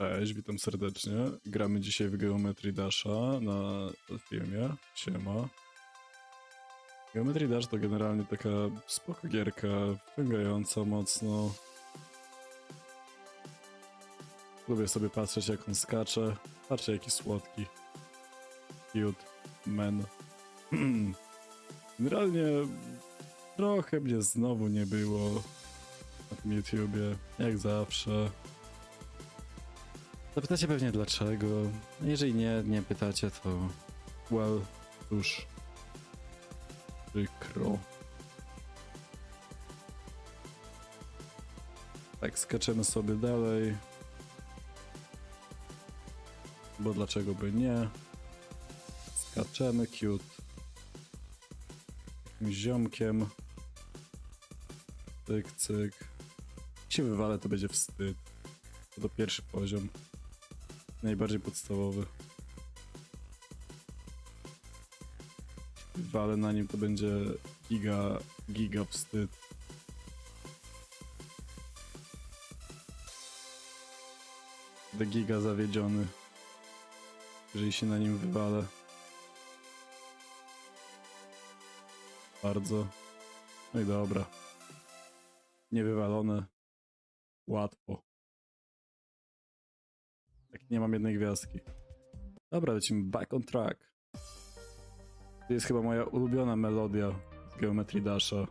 Cześć, witam serdecznie. Gramy dzisiaj w Geometry Dasha na filmie. Siema. Geometry Dash to generalnie taka spoko gierka, wciągająca mocno. Lubię sobie patrzeć jak on skacze. Patrzcie jaki słodki. Cute man. Generalnie trochę mnie znowu nie było na tym YouTubie, jak zawsze. Zapytacie pewnie dlaczego. Jeżeli nie, nie pytacie, to well, cóż. Przykro. Tak, skaczemy sobie dalej. Bo dlaczego by nie? Skaczemy cute. Jakimś ziomkiem. Cyk, cyk. Jak się wywalę, to będzie wstyd. To, to pierwszy poziom. Najbardziej podstawowy. Wale na nim to będzie giga, giga wstyd. Będę giga zawiedziony. Jeżeli się na nim wywalę. Bardzo. No i dobra. Niewywalone. Łatwo. Nie mam jednej gwiazdki. Dobra, lecimy back on track. To jest chyba moja ulubiona melodia z Geometry Dasha.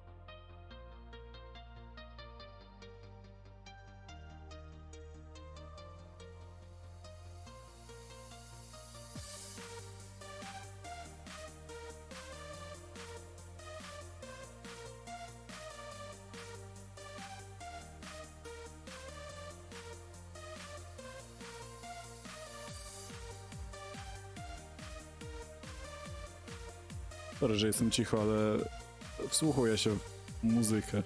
Sorry, że jestem cicho, ale wsłuchuję się w muzykę.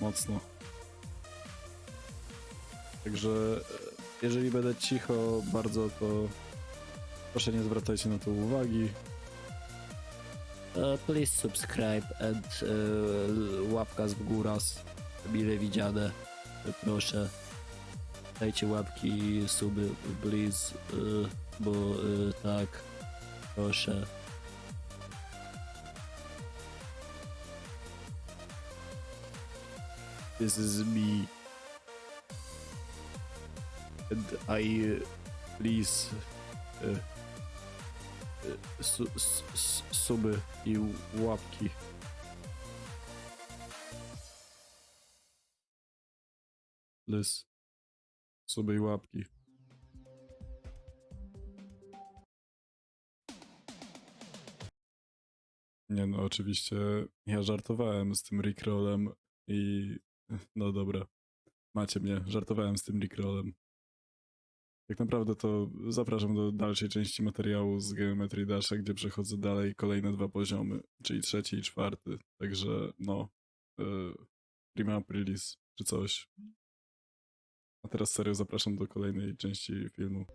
Mocno. Także e, jeżeli będę cicho bardzo, to proszę nie zwracajcie na to uwagi. Uh, please subscribe and uh, łapka w górę, mile widziane. Proszę. Dajcie łapki, suby, please, uh, bo uh, tak, proszę. This is me. And I uh, please uh, uh, su, su, su, suby i łapki. Please. Suby i łapki. Nie no, oczywiście ja żartowałem z tym Rickrollem i no dobra, macie mnie, żartowałem z tym Rickrollem. Tak naprawdę to zapraszam do dalszej części materiału z Geometry Dasha, gdzie przechodzę dalej kolejne dwa poziomy, czyli trzeci i czwarty. Także no, yy, Prima Aprilis czy coś. A teraz serio zapraszam do kolejnej części filmu.